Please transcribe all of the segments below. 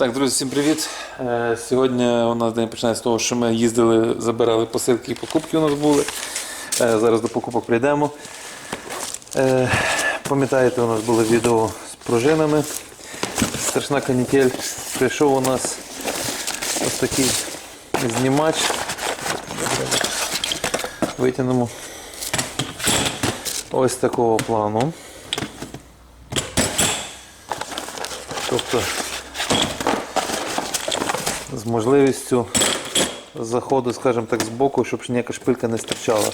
Так, друзі, всім привіт. Е, Сьогодні у нас день починається з того, що ми їздили, забирали посилки і покупки у нас були. Е, Зараз до покупок прийдемо. Е, Пам'ятаєте, у нас було відео з пружинами. Страшна канітель. Прийшов у нас ось такий знімач. Витягнемо ось такого плану. Тобто з можливістю заходу, скажімо так, з боку, щоб ніяка шпилька не стирчала.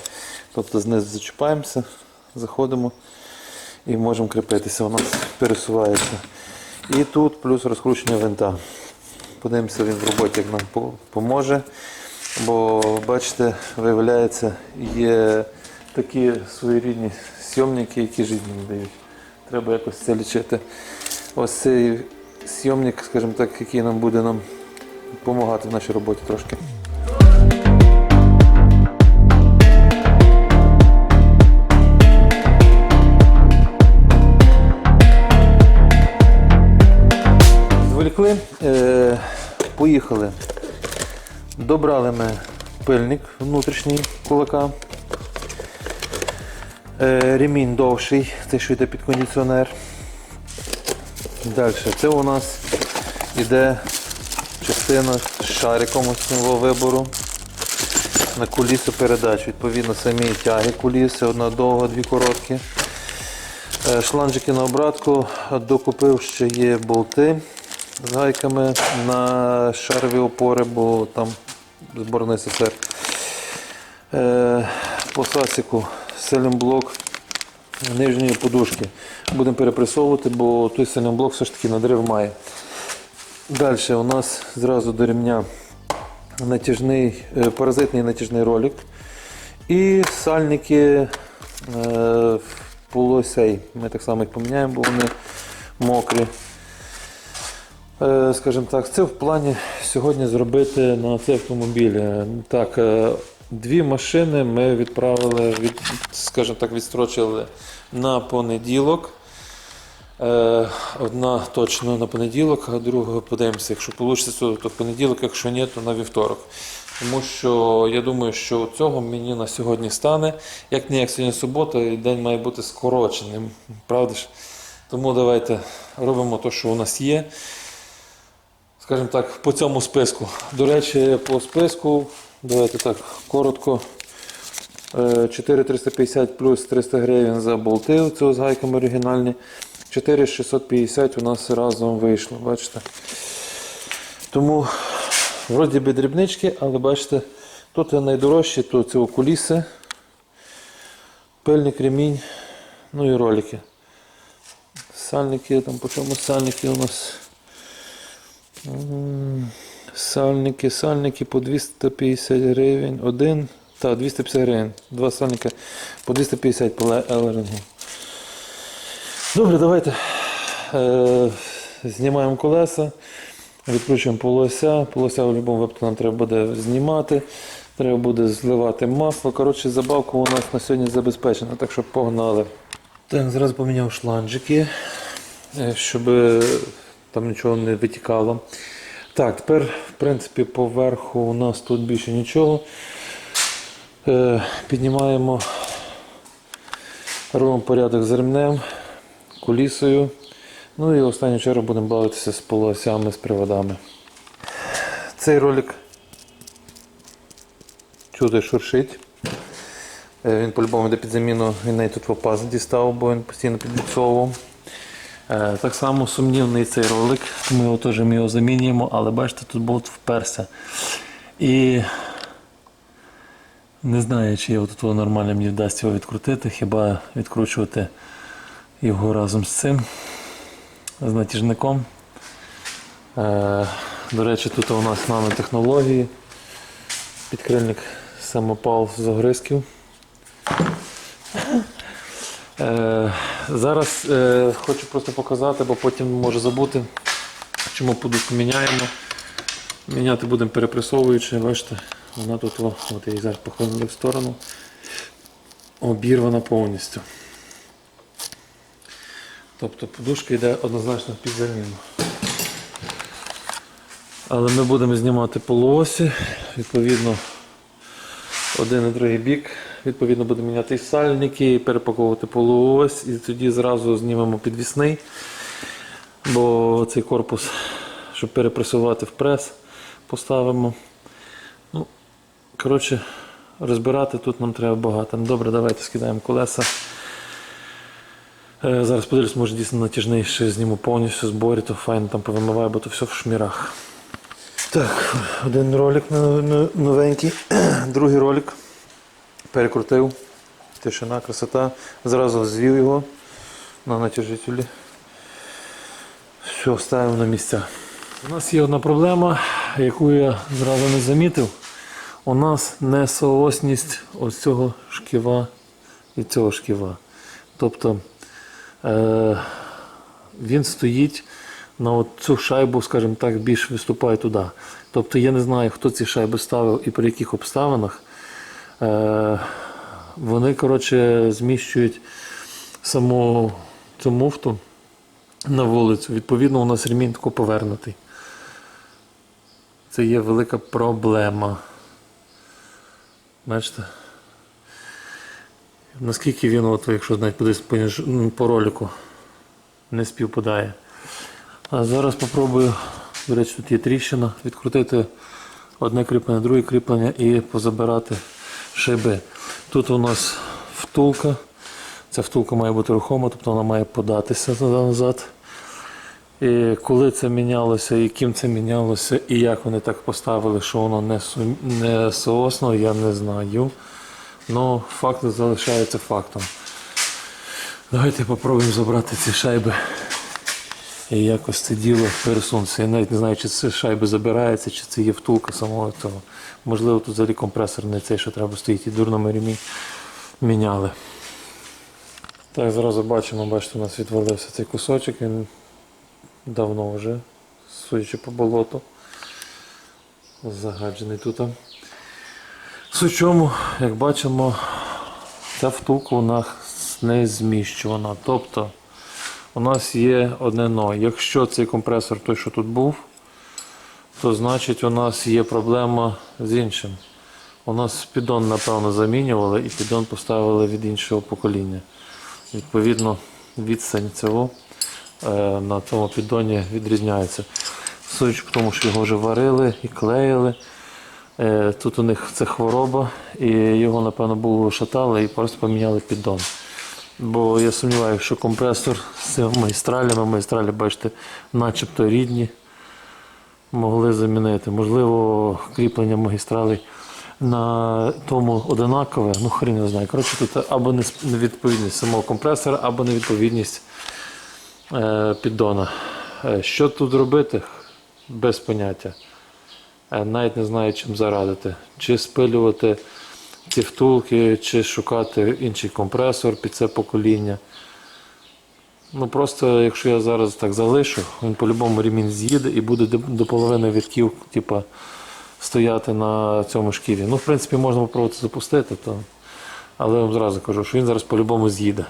Тобто знизу зачіпаємося, заходимо і можемо кріпитися. У нас пересувається. І тут плюс розкручення винта. Подивимося, він в роботі як нам поможе. Бо, бачите, виявляється, є такі своєрідні сйомники, які життя не дають. Треба якось це лічити. Ось цей сйомник, скажімо так, який нам буде нам допомагати в нашій роботі трошки. Зволікли, е, поїхали. Добрали ми пильник внутрішній кулака. Е, ремінь довший, це що йде під кондиціонер. Далі, це у нас іде частина з шариком ось цього вибору на кулісу передач. Відповідно, самі тяги куліси, одна довга, дві короткі. Е, Шланжики на обратку, докупив ще є болти з гайками на шарові опори, бо там зборний СССР. Е, По сасіку селімблок нижньої подушки. Будемо перепресовувати, бо той селімблок все ж таки надрив має. Далі у нас зразу до ремня натяжний, е, паразитний натяжний ролик. І сальники е, полосей. Ми так само їх поміняємо, бо вони мокрі. Е, Скажімо так, це в плані сьогодні зробити на цей автомобіль. Е, Так, е, дві машини ми відправили, від, скажімо так, відстрочили на понеділок. Е, Одна точно на понеділок, а друга подивимося, якщо вийде, то, в понеділок, якщо ні, то на вівторок. Тому що я думаю, що цього мені на сьогодні стане. Як не як сьогодні субота, і день має бути скороченим. Правда ж? Тому давайте робимо те, що у нас є. Скажімо так, по цьому списку. До речі, по списку, давайте так, коротко. Е, 4350 плюс 300 гривень за болти, цього з гайками оригінальні. 4650 у нас разом вийшло, бачите. Тому вроді би дрібнички, але бачите, тут найдорожчі, тут це окуліси, пильник, ремінь, ну і ролики. Сальники, там по чому сальники у нас. Сальники, сальники по 250 гривень. Один. Так, 250 гривень. Два сальника по 250 по елерингу. Добре, давайте е, знімаємо колеса, відкручуємо полося. Полося в будь-якому випадку нам треба буде знімати. Треба буде зливати масло. Коротше, забавка у нас на сьогодні забезпечена, так що погнали. Так, зараз поміняв шланжики, е, щоб е, там нічого не витікало. Так, тепер, в принципі, поверху у нас тут більше нічого. Піднімаємо, робимо порядок з ремнем, кулісою. Ну і останню чергу будемо бавитися з полосями, з приводами. Цей ролик чути шуршить. Е, Він по-любому йде під заміну, він навіть тут в опаз дістав, бо він постійно підліцовував. Е, Так само сумнівний цей ролик. Ми його теж ми його замінюємо, але бачите, тут болт вперся. І не знаю, чи я тут нормально мені вдасться його відкрутити, хіба відкручувати його разом з цим, з натяжником. Е, До речі, тут у нас нанотехнології. Підкрильник самопал з огризків. Е, зараз е, хочу просто показати, бо потім можу забути, чому подушку міняємо. Міняти будемо перепресовуючи, бачите, вона тут, о, от я її зараз похилили в сторону, обірвана повністю. Тобто подушка йде однозначно під заміну. Але ми будемо знімати полуосі, відповідно, один і другий бік. Відповідно, будемо міняти і сальники, перепаковувати полуось, і тоді зразу знімемо підвісний, бо цей корпус, щоб перепресувати в прес, поставимо. Ну, коротше, розбирати тут нам треба багато. Добре, давайте скидаємо колеса. Е, Зараз подивлюсь, може дійсно натяжний ще зніму повністю зборі, то файно там повимиваю, бо то все в шмірах. Так, один ролик но- но- новенький, другий ролик. Перекрутив. Тишина, красота. Зразу звів його на натяжителі. Все, ставимо на місця. У нас є одна проблема, яку я зразу не замітив. У нас несоосність ось цього шківа і цього шківа. Тобто е, він стоїть на цю шайбу, скажімо так, більш виступає туди. Тобто я не знаю, хто ці шайби ставив і при яких обставинах. Е, вони, коротше, зміщують саму цю муфту на вулицю. Відповідно, у нас ремінь тако повернутий. Це є велика проблема. Бачите? Наскільки він, от, якщо навіть інж- ну, по ролику, не співпадає. А зараз спробую, до речі, тут є тріщина, відкрутити одне кріплення, друге кріплення і позабирати шиби. Тут у нас втулка. Ця втулка має бути рухома, тобто вона має податися назад. І коли це мінялося, і ким це мінялося, і як вони так поставили, що воно не соосно, я не знаю. Ну, факт залишається фактом. Давайте попробуємо забрати ці шайби і якось це діло пересунутися. Я навіть не знаю, чи це шайби забирається, чи це є втулка самого цього. Можливо, тут взагалі компресор не цей, що треба стоїть, і дурно ми ремінь міняли. Так, зразу бачимо, бачите, у нас відвалився цей кусочок, він давно вже, судячи по болоту, загаджений тут. Суть в чому, як бачимо, ця втулка у нас не зміщувана. Тобто у нас є одне но. Якщо цей компресор той, що тут був, то значить у нас є проблема з іншим. У нас піддон, напевно, замінювали і піддон поставили від іншого покоління. Відповідно, відстань цього е, на цьому піддоні відрізняється. Судячи тому, що його вже варили і клеїли. Е, Тут у них це хвороба, і його, напевно, було шатали і просто поміняли піддон. Бо я сумніваюся, що компресор з майстралями, майстралі, бачите, начебто рідні, могли замінити. Можливо, кріплення магістралей на тому одинакове, ну хрін не знаю. Коротше, тут або невідповідність самого компресора, або невідповідність е, піддона. Е, Що тут робити? Без поняття. Е, Навіть не знаю, чим зарадити. Чи спилювати ці втулки, чи шукати інший компресор під це покоління. Ну просто якщо я зараз так залишу, він по-любому ремінь з'їде і буде до- половини вітків, типа, стояти на цьому шківі. Ну, в принципі, можна попробувати запустити, то... але я вам зразу кажу, що він зараз по-любому з'їде.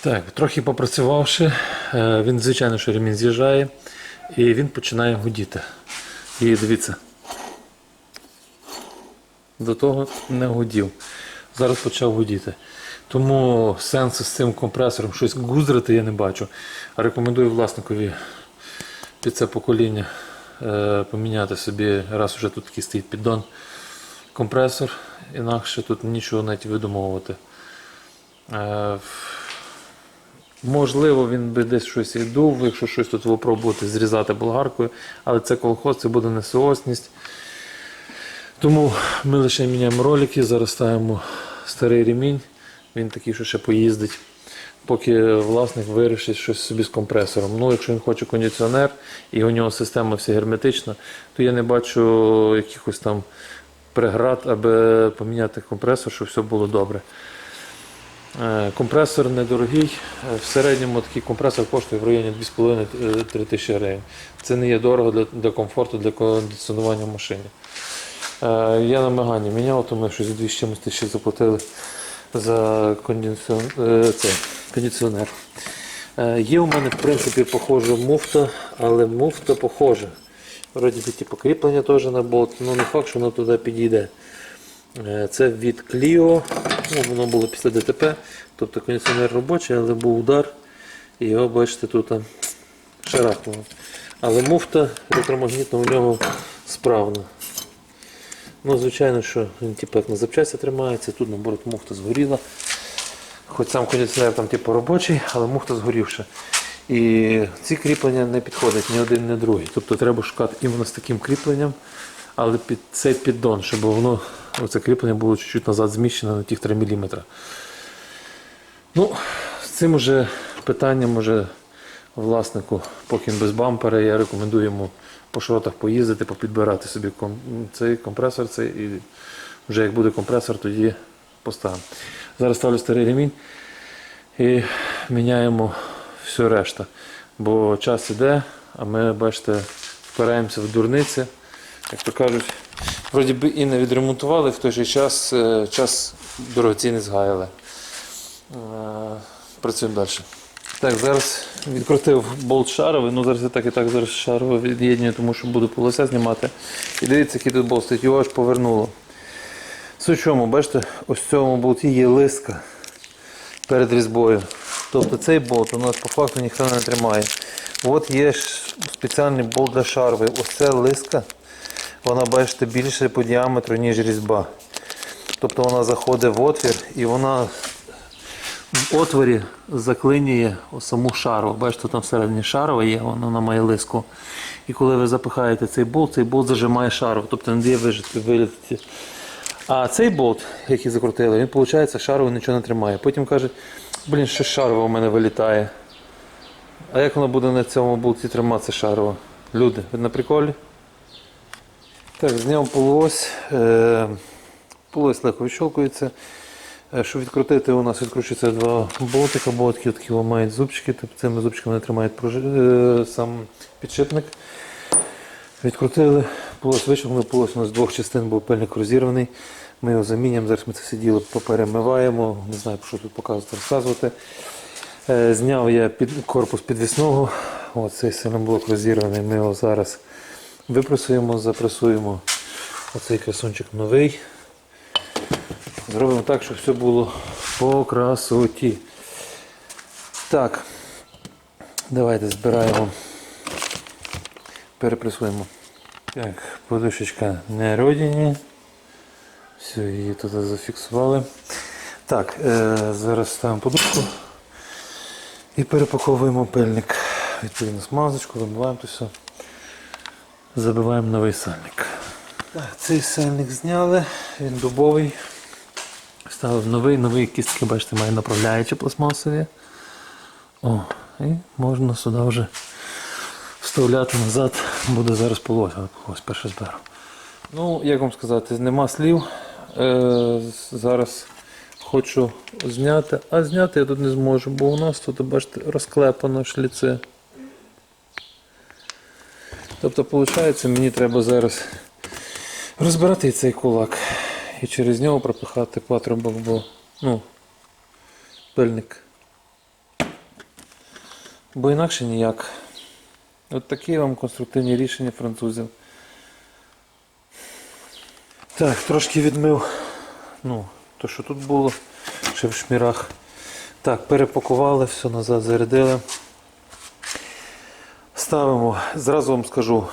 Так, трохи попрацювавши, е, він, звичайно, що ремінь з'їжджає і він починає гудіти. І дивіться. До того не гудів. Зараз почав гудіти. Тому сенсу з цим компресором щось гузрити я не бачу. Рекомендую власникові під це покоління е, поміняти собі, раз вже тут такий стоїть піддон, компресор, інакше тут нічого навіть видумовувати. Можливо, він би десь щось і дув, якщо щось тут випробувати зрізати болгаркою, але це колхоз, це буде несоосність. Тому ми лише міняємо ролики, зараз ставимо старий ремінь, він такий, що ще поїздить, поки власник вирішить щось собі з компресором. Ну, якщо він хоче кондиціонер і у нього система вся герметична, то я не бачу якихось там преград, аби поміняти компресор, щоб все було добре. Е, Компресор недорогий. Е, В середньому такий компресор коштує в районі 2,5-3 тисячі гривень. Це не є дорого для, для комфорту, для кондиціонування в машині. Е, Я на Мегані міняв, то ми щось 2 з тисячі заплатили за кондиціон... це, кондиціонер. Є у мене, в принципі, похожа муфта, але муфта похожа. Вроді би, типу, теж на болт, ну не факт, що воно туди підійде. Е, Це від Clio, ну, воно було після ДТП, тобто кондиціонер робочий, але був удар. І його, бачите, тут шарахнуло. Але муфта електромагнітна у нього справна. Ну, звичайно, що він типу, як на запчасті тримається, тут наоборот муфта згоріла. Хоч сам кондиціонер там типу робочий, але муфта згорівша. І ці кріплення не підходять ні один, ні другий. Тобто треба шукати іменно з таким кріпленням, але під цей піддон, щоб воно, оце кріплення було чуть-чуть назад зміщено на тих 3 мм. Ну, з цим уже питанням уже власнику, поки він без бампера, я рекомендую йому по шротах поїздити, попідбирати собі цей компресор цей, і вже як буде компресор, тоді поставимо. Зараз ставлю старий ремінь і міняємо все решта. Бо час іде, а ми, бачите, впираємося в дурниці. Як то кажуть, вроді би і не відремонтували, в той же час, е, час дорогоцінний згаяли. Е, Працюємо далі. Так, зараз відкрутив болт шаровий, ну зараз я так і так зараз шарове від'єднюю, тому що буду полося знімати. І дивіться, який тут болт стоїть, його аж повернуло. Суть чому, бачите, ось в цьому болті є лиска перед різьбою. Тобто цей болт у нас по факту ніхто не тримає. От є спеціальний болт для шаровий. Ось ця лиска, вона, бачите, більше по діаметру, ніж різьба. Тобто вона заходить в отвір і вона в отворі заклинює саму шару. Бачите, там всередині шарова є, вона має лиску. І коли ви запихаєте цей болт, цей болт зажимає шару, тобто не дає вижити, вилітати. А цей болт, який закрутили, він, виходить, шаровий нічого не тримає. Потім каже, блін, що шарове у мене вилітає. А як воно буде на цьому болті триматися шарово? Люди, ви на приколі? Так, зняв полуось. Е, полуось легко відщолкується. Е, Щоб відкрутити, у нас відкручується два болтика, болтики такі мають зубчики, тобто цими зубчиками вони тримають е, сам підшипник. Відкрутили, полос вийшов, полос у нас з двох частин був пильник розірваний. Ми його замінюємо, зараз ми це все діло поперемиваємо, не знаю, про що тут показувати, розказувати. Зняв я під, корпус підвісного, От цей силомблок розірваний, ми його зараз випресуємо, запресуємо. Оцей красунчик новий. Зробимо так, щоб все було по красоті. Так, давайте збираємо, перепресуємо. Так, подушечка не родині. Все, її тут зафіксували. Так, е, зараз ставимо подушку і перепаковуємо пильник. Відповідно смазочку, вимиваємо все. Забиваємо новий сальник. Так, цей сальник зняли, він дубовий. Ставив новий, новий кістки, бачите, має направляючі пластмасові. О, і можна сюди вже вставляти назад, буде зараз полось, але полось перше зберу. Ну, як вам сказати, нема слів. Е, зараз хочу зняти, а зняти я тут не зможу, бо у нас тут, бачите, розклепано шліци. Тобто, виходить, мені треба зараз розбирати цей кулак і через нього пропихати патрубок, бо ну, пильник. Бо інакше ніяк. От такі вам конструктивні рішення французів. Так, трошки відмив. Ну, то, що тут було, ще в шмірах. Так, перепакували, все назад зарядили. Ставимо, зразу вам скажу,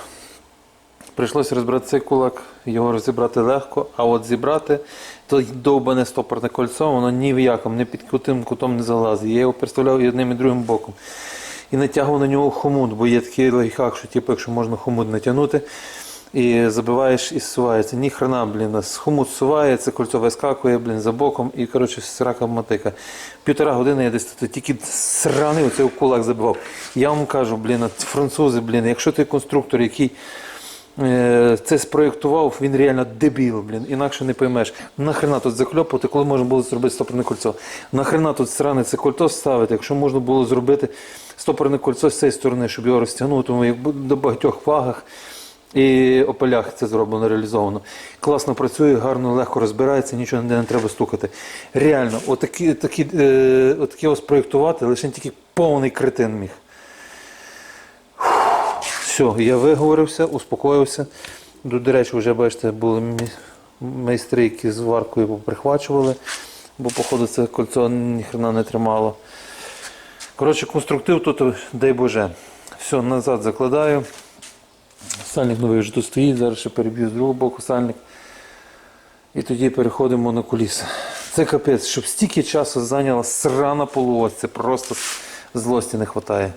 Прийшлося розбирати цей кулак, його розібрати легко, а от зібрати то довбане стопорне кольцо, воно ні в якому, ні під кутим кутом не залазить. Я його представляв і одним і другим боком. І натягував на нього хомут, бо є такий лайфхак, що типу, якщо можна хомут натягнути, і забиваєш і зсувається. Ні хрена, блін, з хомут зсуває, це кольцо вискакує, блін, за боком і коротше срака мотика. Півтора години я десь тут тільки сраний оцей кулак забивав. Я вам кажу, блін, французи, блін, якщо ти конструктор, який е, це спроєктував, він реально дебіл, блін, інакше не поймеш. Нахрена тут закльопувати, коли можна було зробити стопорне кольцо. Нахрена тут сране це кольцо ставити, якщо можна було зробити стопорне кольцо з цієї сторони, щоб його розтягнути, тому як до багатьох вагах. І опелях це зроблено, реалізовано. Класно працює, гарно, легко розбирається, нічого не, треба стукати. Реально, отакі, такі, е, отакі ось проєктувати, лише тільки повний кретин міг. Все, я виговорився, успокоївся. До речі, вже бачите, були майстри, які з варкою поприхвачували, бо, походу, це кольцо ніхрена не тримало. Коротше, конструктив тут, дай Боже. Все, назад закладаю. Сальник новий вже тут стоїть, зараз ще переб'ю з другого боку сальник. І тоді переходимо на куліси. Це капець, щоб стільки часу зайняла срана полуось, це просто злості не вистачає.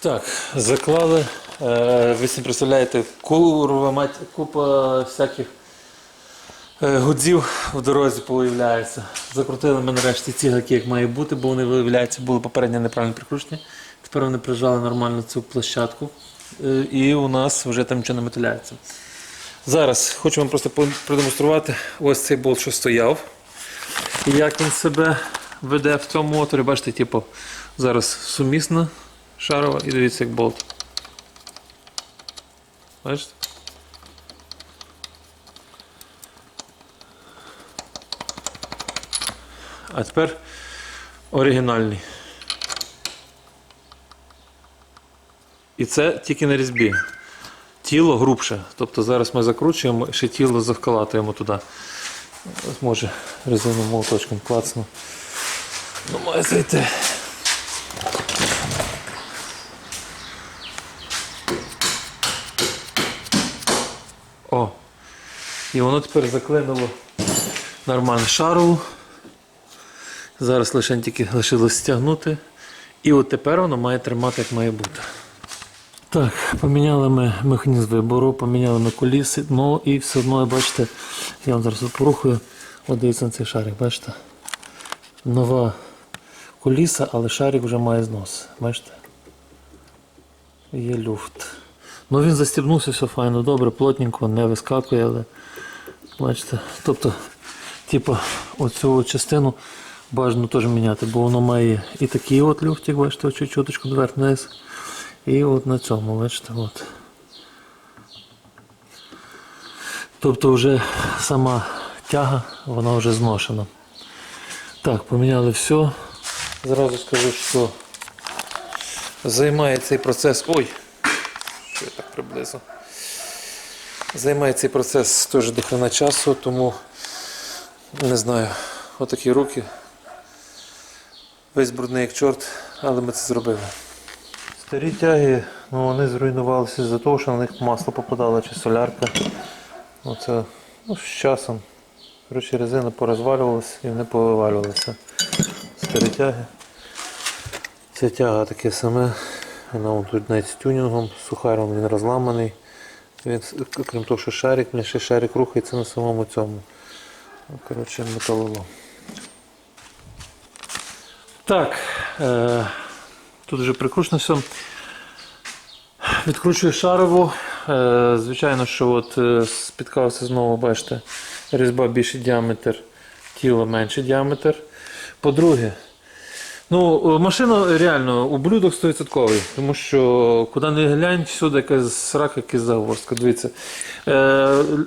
Так, заклали. Е, ви собі представляєте, курва мать, купа всяких е, гудзів в дорозі появляється. Закрутили ми нарешті ці гаки, як має бути, бо вони виявляються, були попередньо неправильно прикручені. Тепер вони прижали нормально цю площадку. Е, і у нас вже там нічого не металяється. Зараз хочу вам просто продемонструвати ось цей болт, що стояв. Як він себе веде в цьому моторі. Бачите, типу, зараз сумісна шарова і дивіться, як болт. Бачите? А тепер оригінальний. І це тільки на різьбі. Тіло грубше. Тобто зараз ми закручуємо, ще тіло завкалатуємо туди. Може резиновим молоточком клацну. Ну, має зайти. О! І воно тепер заклинуло нормально шарову. Зараз лише тільки лишилось стягнути. І от тепер воно має тримати, як має бути. Так, поміняли ми механізм вибору, поміняли ми коліси, ну і все одно, бачите, я вам зараз порухаю, от дивіться на цей шарик, бачите? Нова коліса, але шарик вже має знос. Бачите? Є люфт. Ну він застібнувся, все файно, добре, плотненько, не вискакує, але бачите, тобто, типу, оцю частину бажано теж міняти, бо воно має і такий от люфтик, бачите, чуточку дверх вниз. І от на цьому, бачите, от. Тобто вже сама тяга, вона вже зношена. Так, поміняли все. Зразу скажу, що займає цей процес. Ой! Що я так приблизно. Займає цей процес теж до часу, тому не знаю, отакі руки. Весь брудний як чорт, але ми це зробили. Старі тяги, ну вони зруйнувалися з-за того, що на них масло попадало чи солярка. Оце ну, з часом. Коротше, резина порозвалювалася і вони повивалювалися. Старі тяги. Ця тяга таке саме. Вона вон тут навіть з тюнінгом, сухаром він розламаний. Він, крім того, що шарик, мені ще шарик рухається на самому цьому. Ну, Коротше, металолом. Так, е, тут вже прикручено все. Відкручую шарову. Е, звичайно, що от е, спіткався знову, бачите, різьба більший діаметр, тіло менший діаметр. По-друге, ну, е, машина реально ублюдок 100%, тому що куди не глянь, всюди якась срака, якась загвоздка. Дивіться.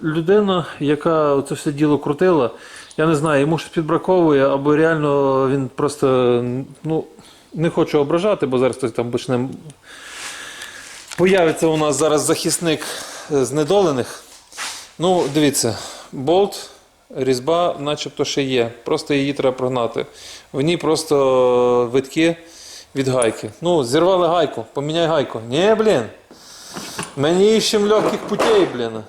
Людина, яка це все діло крутила, я не знаю, йому щось підбраковує, або реально він просто ну, не хочу ображати, бо зараз хтось там почне Появиться у нас зараз захисник знедолених. Ну, дивіться, болт, різьба начебто ще є. Просто її треба прогнати. В ній просто витки від гайки. Ну, зірвали гайку, поміняй гайку. Ні, блін. Мені іщем легких путей, блін.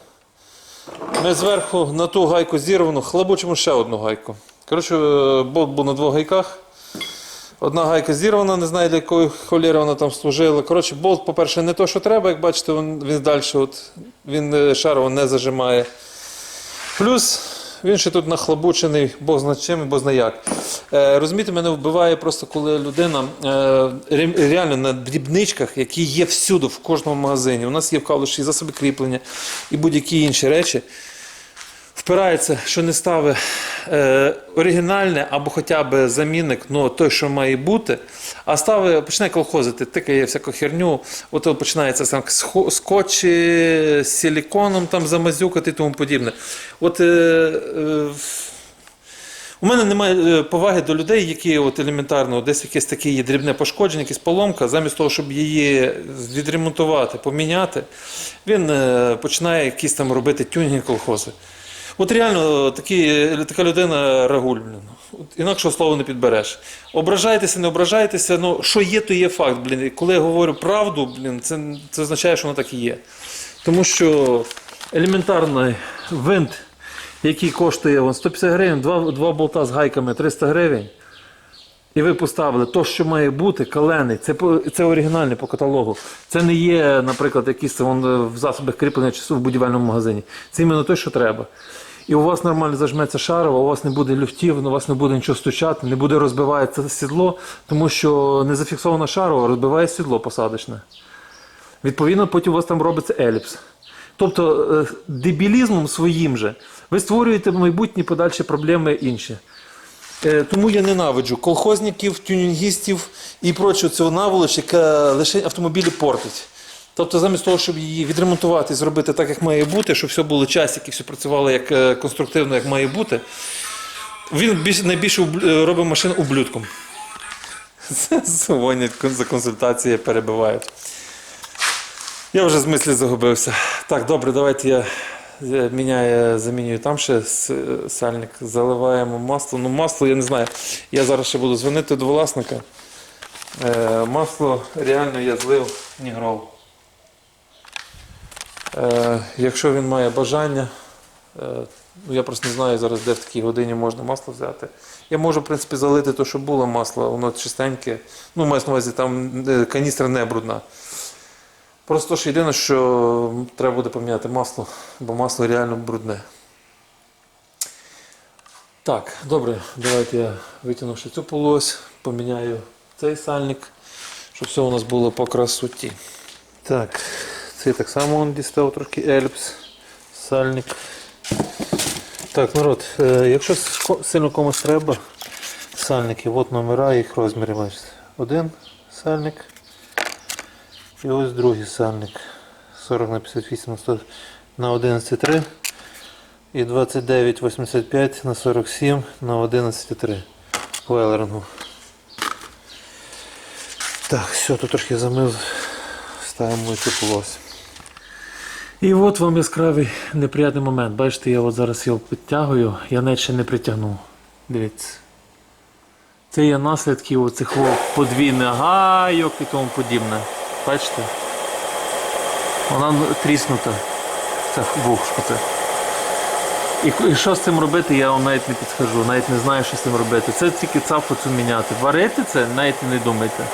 Ми зверху на ту гайку зірвану, хлебучимо ще одну гайку. Коротше, е, болт був на двох гайках. Одна гайка зірвана, не знаю, для якої холєри вона там служила. Коротше, болт, по-перше, не то, що треба, як бачите, він, він далі от, він е, шарово не зажимає. Плюс він ще тут нахлобучений, бог зна чим бог зна як. Е, розумієте, мене вбиває просто, коли людина е, реально на дрібничках, які є всюди, в кожному магазині. У нас є в калуші засоби кріплення і будь-які інші речі. Впирається, що не ставить е, оригінальне або хоча б замінник, ну той, що має бути, а ставить, починає колхозити, тикає всяку херню, от починається сам з силіконом там замазюкати і тому подібне. От е, е, у мене немає е, поваги до людей, які от елементарно десь якесь таке є дрібне пошкодження, якась поломка, замість того, щоб її відремонтувати, поміняти, він е, починає якісь там робити тюнінги колхози. От реально такі, така людина. От Інакшого слова не підбереш. Ображайтеся, не ображайтеся, ну що є, то є факт. Блін. І коли я говорю правду, блін, це, це означає, що воно так і є. Тому що елементарний винт, який коштує вон, 150 гривень, два, два болта з гайками 300 гривень. І ви поставили то, що має бути, калений, це, це оригінальне по каталогу. Це не є, наприклад, якісь вон, в засобах кріплення чи в будівельному магазині. Це іменно те, що треба. І у вас нормально зажметься шарова, у вас не буде люфтів, у вас не буде нічого стучати, не буде розбиватися сідло, тому що не зафіксована шарова розбиває сідло посадочне. Відповідно, потім у вас там робиться еліпс. Тобто е, дебілізмом своїм же ви створюєте майбутні подальші проблеми інші. Е, Тому я ненавиджу колхозників, тюнінгістів і прочого цього наволоч, яка лише автомобілі портить. Тобто, замість того, щоб її відремонтувати і зробити так, як має бути, щоб все було часики, все працювало як е, конструктивно, як має бути, він більш, найбільше е, робить машину ублюдком. Дзвонять за консультації, перебивають. Я вже з мислі загубився. Так, добре, давайте я міняю, замінюю там ще сальник, заливаємо масло. Ну, масло, я не знаю. Я зараз ще буду дзвонити до власника. Е, масло реально я злив Нігров. Е, якщо він має бажання, е, ну, я просто не знаю зараз, де в такій годині можна масло взяти. Я можу, в принципі, залити те, що було масло, воно чистеньке. Ну, маю на увазі, там е, каністра не брудна. Просто ж єдине, що треба буде поміняти масло, бо масло реально брудне. Так, добре, давайте я витягну цю полось, поміняю цей сальник, щоб все у нас було по красоті. Так, цей так само он дістав трошки ельпс, сальник. Так, народ, е, якщо сильно комусь треба, сальники, от номера, їх розміри бачите. Один сальник. І ось другий сальник. 40 на 58 на 100 на 11,3 і 29,85 на 47 на 11,3 по елерингу. Так, все, тут трошки замив. Ставимо цю полось. І от вам яскравий неприємний момент. Бачите, я от зараз його підтягую, я навіть ще не притягнув. Дивіться. Це є наслідки оцих подвійних гайок і тому подібне. Бачите? Вона тріснута. Це вухшко це. І, і що з цим робити, я вам навіть не підскажу, навіть не знаю, що з цим робити. Це тільки цапу цю міняти. Варити це, навіть не думайте.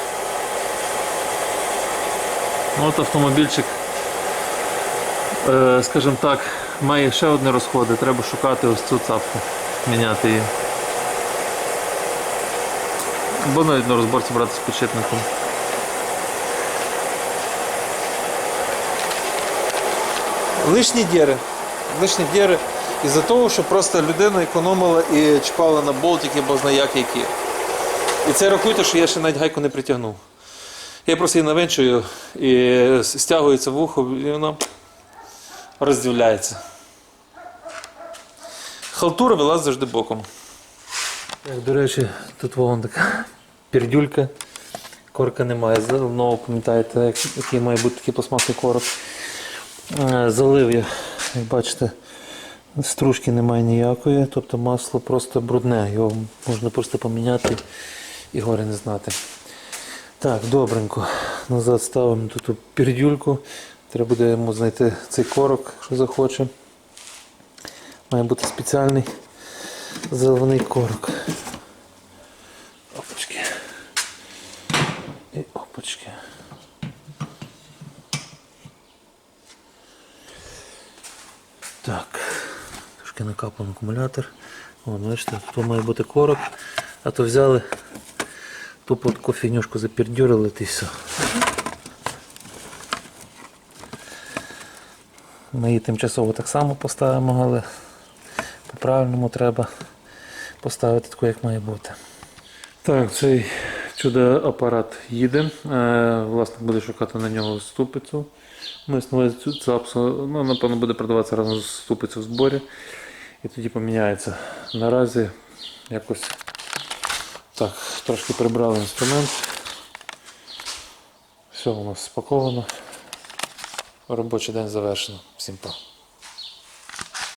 Ну, От автомобільчик скажімо так, має ще одне розходи, треба шукати ось цю цапку, міняти її. Або навіть на розборці брати з підшипником. Лишні діри. Лишні діри із-за того, що просто людина економила і чіпала на болтики, бо знає як які. І це рахуйте, що я ще навіть гайку не притягнув. Я просто її навинчую і стягується вухо, і вона роздивляється. Халтура вилазить завжди боком. Як, до речі, тут вон така пердюлька. Корка немає. Знову пам'ятаєте, який має бути такий пластмасний корок. Е, Залив я, як бачите, стружки немає ніякої, тобто масло просто брудне. Його можна просто поміняти і горе не знати. Так, добренько. Назад ставимо тут ту пердюльку. Треба буде йому знайти цей корок, якщо захоче. Має бути спеціальний заливний корок. Опачки. І опачки. Так. Трошки накапав акумулятор. О, бачите, тут має бути корок. А то взяли, тупо таку фігнюшку запердюрили і все. Ми її тимчасово так само поставимо, але по-правильному треба поставити таку, як має бути. Так, цей чудо апарат їде. Е, власник буде шукати на нього ступицю. Ми цю цапсу, ну, напевно, буде продаватися разом з ступицею в зборі. І тоді поміняється. Наразі якось так, трошки прибрали інструмент. Все у нас спаковано. Робочий день завершено. Всім па.